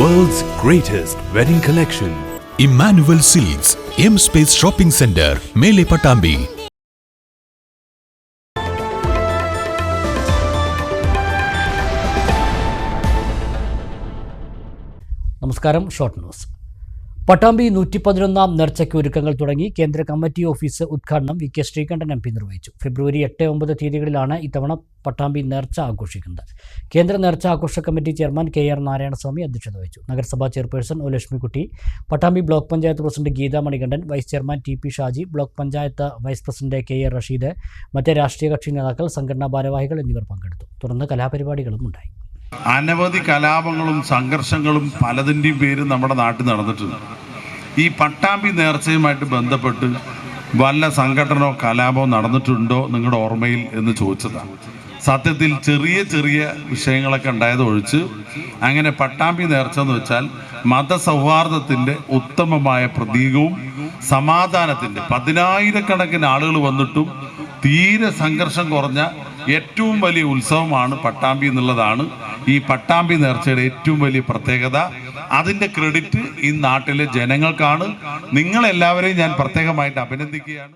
World's greatest wedding collection. Emmanuel Silks M Space shopping centre മേലെ പട്ടാമ്പി നമസ്കാരം short news Pattambi നൂറ്റി പതിനൊന്നാം നേർച്ചയ്ക്ക് ഒരുക്കങ്ങൾ തുടങ്ങി കേന്ദ്ര കമ്മിറ്റി ഓഫീസ് ഉദ്ഘാടനം V K Sreekandan M P നിർവഹിച്ചു. ഫെബ്രുവരി എട്ട് ഒമ്പത് തീയതികളിലാണ് ഇത്തവണ പട്ടാമ്പി നേർച്ച ആഘോഷിക്കുന്നത്. കേന്ദ്ര നേർച്ച ആഘോഷ committee chairman K R Narayanaswamy അധ്യക്ഷത വഹിച്ചു. നഗരസഭാ chairperson O Lakshmikutty Pattambi block panchayat president Geetha Manikandan vice chairman T P Shaji block panchayat vice president K R Rasheed മറ്റ് രാഷ്ട്രീയ കക്ഷി നേതാക്കൾ സംഘടനാ ഭാരവാഹികൾ എന്നിവർ പങ്കെടുത്തു. തുടർന്ന് കലാപരിപാടികളും ഉണ്ടായി. അനവധി കലാപങ്ങളും സംഘർഷങ്ങളും പലതിന്റെയും പേര് നമ്മുടെ നാട്ടിൽ നടന്നിട്ടുണ്ട്. ഈ പട്ടാമ്പി നേർച്ചയുമായിട്ട് ബന്ധപ്പെട്ട് വല്ല സംഘടനോ കലാപമോ നടന്നിട്ടുണ്ടോ നിങ്ങളുടെ ഓർമ്മയിൽ എന്ന് ചോദിച്ചതാണ്. സത്യത്തിൽ ചെറിയ ചെറിയ വിഷയങ്ങളൊക്കെ ഉണ്ടായത് ഒഴിച്ച് അങ്ങനെ പട്ടാമ്പി നേർച്ച എന്ന് വെച്ചാൽ മതസൗഹാർദ്ദത്തിന്റെ ഉത്തമമായ പ്രതീകവും സമാധാനത്തിന്റെ പതിനായിരക്കണക്കിന് ആളുകൾ വന്നിട്ടും തീരെ സംഘർഷം കുറഞ്ഞ ഏറ്റവും വലിയ ഉത്സവമാണ് പട്ടാമ്പി എന്നുള്ളതാണ്. ഈ പട്ടാമ്പി നേർച്ചയുടെ ഏറ്റവും വലിയ പ്രത്യേകത. അതിന്റെ ക്രെഡിറ്റ് ഈ നാട്ടിലെ ജനങ്ങൾക്കാണ്. നിങ്ങളെല്ലാവരെയും ഞാൻ പ്രത്യേകമായിട്ട് അഭിനന്ദിക്കുകയാണ്.